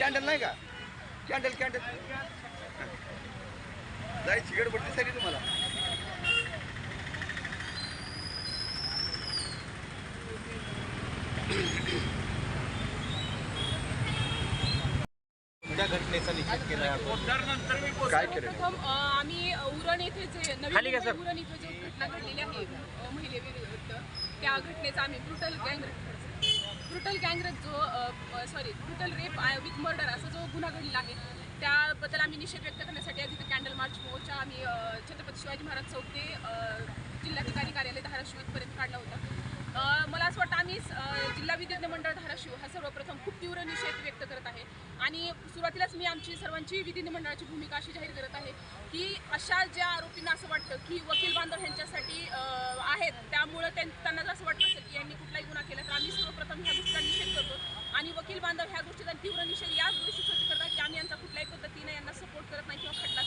Candle नाही का candle candle जायची गडबड दिसायची तुम्हाला त्या घटनेचा निषेध केला काय केलं प्रथम अ, आम्ही उरण येथे जे नवीन खाली घ्या, मुंबई सर. उरण इथे जो घटना घडलेली आहे अ, महिलेविरुद्ध त्या घटनेचा आम्ही ब्रुटल गँग ब्रुटल गँगरेप जो sorry brutal rape with murder असा जो गुन्हा घडलेला आहे त्याबद्दल आम्ही निषेध व्यक्त करण्यासाठी आज इथे कॅन्डल मार्च मोर्चा आम्ही अ, छत्रपती शिवाजी महाराज चौक ते अ, जिल्हाधिकारी कार्यालय धाराशिव इथपर्यंत काढला होता अ, मला जिल्हा विधिज्ञ मंडळ धाराशिव हा सर्वप्रथम खूप तीव्र निषेध व्यक्त करत आहे. आणि सुरुवातीलाच मी आमची सर्वांची विधिज्ञ मंडळाची भूमिका अशी जाहीर करत आहे की अशा ज्या आरोपींना असं वाटतं की वकील बांधव यांच्यासाठी आहेत त्यामुळं त्यां- त्यांना जर असं वाटत असेल की यांनी कुठलाही गुन्हा केला तर आम्ही सर्वप्रथम ह्या गोष्टीचा निषेध करतो. आणि वकील बांधव ह्या गोष्टीचा तीव्र निषेध याच गोष्टीसाठी करतात की आम्ही यांचा कुठल्याही पद्धतीने यांना सपोर्ट करत नाही किंवा खटला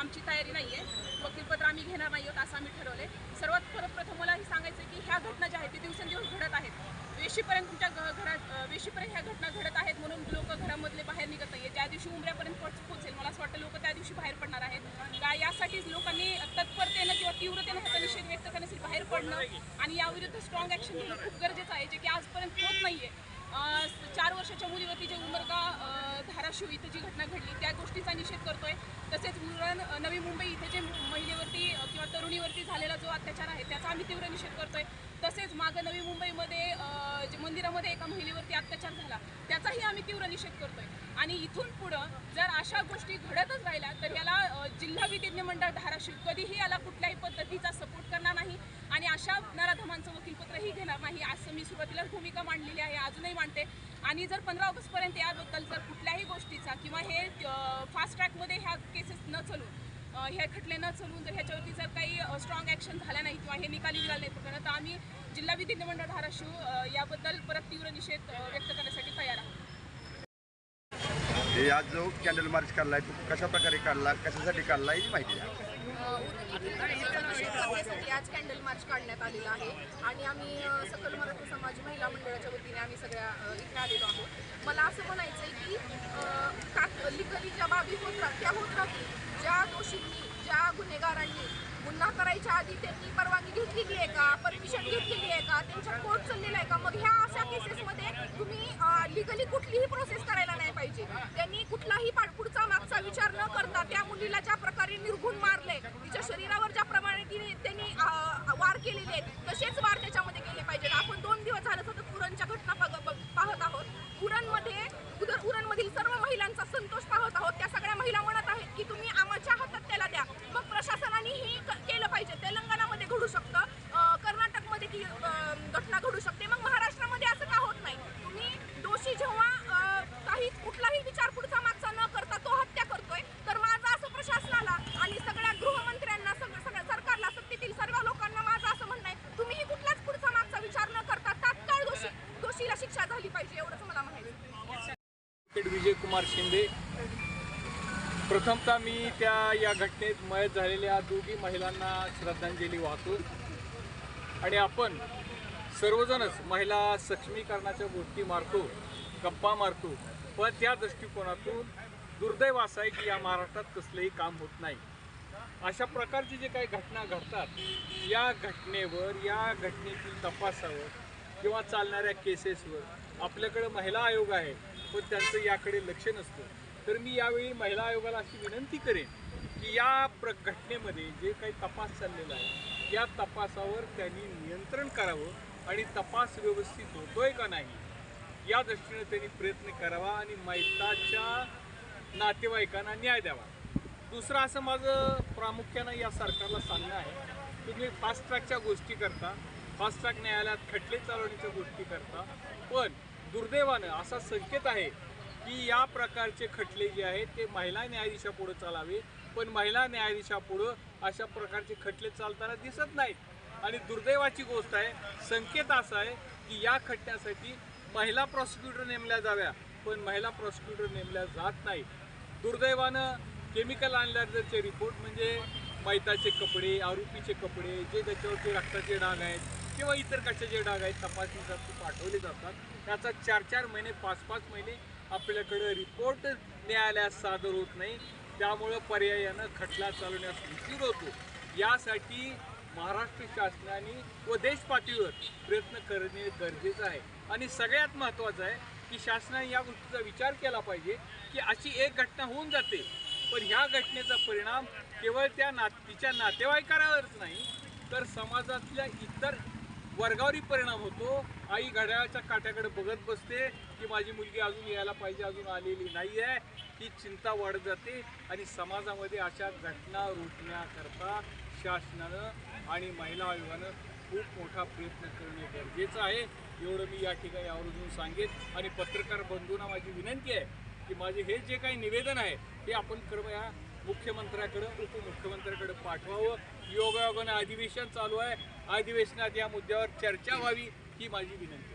आमची तयारी नाही आहे वकीलपत्र आम्ही घेणार नाही आहोत असं आम्ही ठरवले सर्वात प्रथम मला हे सांगायचं आहे की ह्या घटना ज्या आहेत ते दिवसेंदिवस घडत आहेत. वेशीपर्यंत तुमच्या घ- घरात वेशीपर्यंत ह्या घटना घडत आहेत म्हणून लोक घरामधले बाहेर निघत नाही ज्या दिवशी उमऱ्यापर्यंत पोच- पोहोचेल मला असं वाटतं लोक त्या दिवशी बाहेर पडणार आहेत. का यासाठीच लोकांनी तत्परतेनं किंवा तीव्रतेनं ह्याचा निषेध व्यक्त करण्यासाठी बाहेर पडणं आणि याविरुद्ध स्ट्रॉंग ॲक्शन घेणं खूप गरजेचं आहे जे की आजपर्यंत होत नाही आहे चार वर्षाच्या मुलीवरती जे उमरगा अ, धाराशिव इथं जी घटना घडली त्या गोष्टीचा निषेध करतोय. तसेच मुरण नवी मुंबई इथे जे महिलेवरती किंवा तरुणीवरती झालेला जो अत्याचार आहे त्याचा आम्ही तीव्र निषेध करतोय. तसेच मागं नवी मुंबईमध्ये जे मंदिरामध्ये एका महिलेवरती अत्याचार झाला त्याचाही आम्ही तीव्र निषेध करतोय. आणि इथून पुढं जर अशा गोष्टी घडतच राहिल्या तर याला जिल्हा विधिज्ञ मंडळ धाराशिव कधीही याला कुठल्याही पद्धतीचा सपोर्ट करणार नाही. आणि अशा नराधमांचं वकीलपत्रही घेणार नाही असं मी सुरुवातीलाच भूमिका मांडलेली आहे अजूनही मांडते. आणि जर पंधरा ऑगस्टपर्यंत याबद्दल जर कुठल्याही गोष्टीचा किंवा हे फास्ट ट्रॅकमध्ये ह्या केसेस न चलून अ, हे खटले न चलून जर ह्याच्यावरती जर काही स्ट्रॉंग ॲक्शन झाल्या नाही किंवा हे निकाली निघाले नाही प्रकरण तर आम्ही जिल्हा विधिमंडळ धाराशिव याबद्दल परत तीव्र निषेध व्यक्त करण्यासाठी तयार आहोत. हे आज जो कॅन्डल मार्च काढलाय तो कशा प्रकारे काढला कशासाठी काढला ही माहिती द्या. आज कॅन्डल मार्च काढण्यात आलेला आहे. आणि आम्ही सकल मराठी समाज महिला मंडळाच्या वतीने आम्ही सगळ्या इथे आलेलो आहोत. मला असं म्हणायचं आहे की अ, का ज्या बाबी होतात त्या होत राहतील. ज्या दोषींनी ज्या गुन्हेगारांनी गुन्हा करायच्या आधी त्यांनी परवानगी घेतलेली आहे का परमिशन घेतलेली आहे का त्यांच्या कोर्ट चाललेला आहे का मग ह्या अशा केसेसमध्ये तुम्ही लिगली कुठलीही प्रोसेस करायला नाही कुठलाही पाठपुढचा मागचा विचार न करता त्या मुलीला ज्या प्रकारे निर्घुण मारले तिच्या शरीरावर ज्या प्रमाणे तिने त्यांनी वार केलेले आहेत तसेच वार त्याच्यामध्ये केले पाहिजेत आपण दोन दिवस झालं सतत उरणच्या घटना बघ- बघ- पाहत आहोत उरणमध्ये उदर उरणमधील सर्व महिलांचा संतोष पाहत आहोत त्या सगळ्या महिला म्हणत आहेत की तुम्ही आमच्या हातात त्याला द्या मग प्रशासनाने हे क- केलं पाहिजे तेलंगणामध्ये घडू शकतं अ, कर्नाटकमध्ये ती अ, घटना घडू शकते मग महाराष्ट्रामध्ये असं का होत नाही तुम्ही दोषी जेव्हा अ, काही कुठलाही विचार पुढचा मागचा न करता तो हत्या करतोय तर माझं असं प्रशासनाला आणि सगळ्या गृहमंत्र्यांना सगळं सगळ्या सरकारला सत्तेतील सर्व लोकांना माझं असं म्हणणं आहे तुम्हीही कुठलाच पुढचा मागचा विचार न करता तात्काळ दोषी दोषीला शिक्षा झाली पाहिजे एवढंच मला म्हणायचं कुमार शिंदे. प्रथमतः मी त्या या घटनेत मयत झालेल्या दोघी महिलांना श्रद्धांजली वाहतो. आणि आपण सर्वजणच महिला सक्षमीकरणाच्या गोष्टी मारतो गप्पा मारतो. पण त्या दृष्टिकोनातून दुर्दैव असं आहे की या महाराष्ट्रात कसलंही काम होत नाही. अशा प्रकारची जे काही घटना घडतात या घटनेवर या घटनेतील तपासावर किंवा चालणाऱ्या केसेसवर आपल्याकडे महिला आयोग आहे. पण त्यांचं याकडे लक्ष नसतं. तर मी यावेळी महिला आयोगाला अशी विनंती करेन की या प्र घटनेमध्ये जे काही तपास चाललेला आहे या तपासावर त्यांनी नियंत्रण करावं आणि तपास व्यवस्थित होतोय का नाही या दृष्टीने त्यांनी प्रयत्न करावा आणि मैताच्या नातेवाईकांना न्याय द्यावा. दुसरं असं माझं प्रामुख्यानं या सरकारला सांगणं आहे तुम्ही फास्ट ट्रॅकच्या गोष्टी करता. फास्ट ट्रॅक न्यायालयात खटले चालवण्याच्या गोष्टी करता. पण दुर्दैवानं असा संकेत आहे की या प्रकारचे खटले जे आहेत ते महिला न्यायाधीशापुढं चालावे. पण महिला न्यायाधीशापुढं अशा प्रकारचे खटले चालताना दिसत नाहीत. आणि दुर्दैवाची गोष्ट आहे संकेत असा आहे की या खटल्यासाठी महिला प्रॉसिक्युटर नेमल्या जाव्या पण महिला प्रॉसिक्युटर नेमल्या जात नाही दुर्दैवानं केमिकल अनलायझरचे रिपोर्ट म्हणजे मैताचे कपडे आरोपीचे कपडे जे त्याच्यावरचे रक्ताचे डाग आहेत किंवा इतर कशाचे डाग आहेत तपासणीसाठी पाठवले जातात त्याचा चार चार महिने पाच पाच महिने आपल्याकडे रिपोर्ट न्यायालयात सादर होत नाही. त्यामुळं पर्यायानं खटला चालवण्यास उशीर होतो. यासाठी महाराष्ट्र शासनाने व देश पातळीवर प्रयत्न करणे गरजेचं आहे. आणि सगळ्यात महत्त्वाचं आहे की शासनाने या गोष्टीचा विचार केला पाहिजे की अशी एक घटना होऊन जाते पण ह्या घटनेचा परिणाम केवळ त्या ना तिच्या नातेवाईकांवरच नाही तर समाजातल्या इतर वर्गावरही परिणाम होतो. आई घड्याळाच्या काट्याकडे बघत बसते की माझी मुलगी अजून यायला पाहिजे अजून आलेली नाही आहे ही चिंता वाढत जाते आणि समाजामध्ये अशा घटना रोखण्याकरता शासनानं आणि महिला आयोगानं खूप मोठा प्रयत्न करणे गरजेचं आहे. एवढं मी या ठिकाणी आवर्जून सांगेन आणि पत्रकार बंधूंना माझी विनंती आहे की माझे हे जे काही निवेदन आहे ते आपण कृपया मुख्यमंत्र्याकडं उपमुख्यमंत्र्याकडे पाठवावं. योगायोगानं अधिवेशन चालू आहे. अधिवेशनात या मुद्द्यावर चर्चा व्हावी ही माझी विनंती.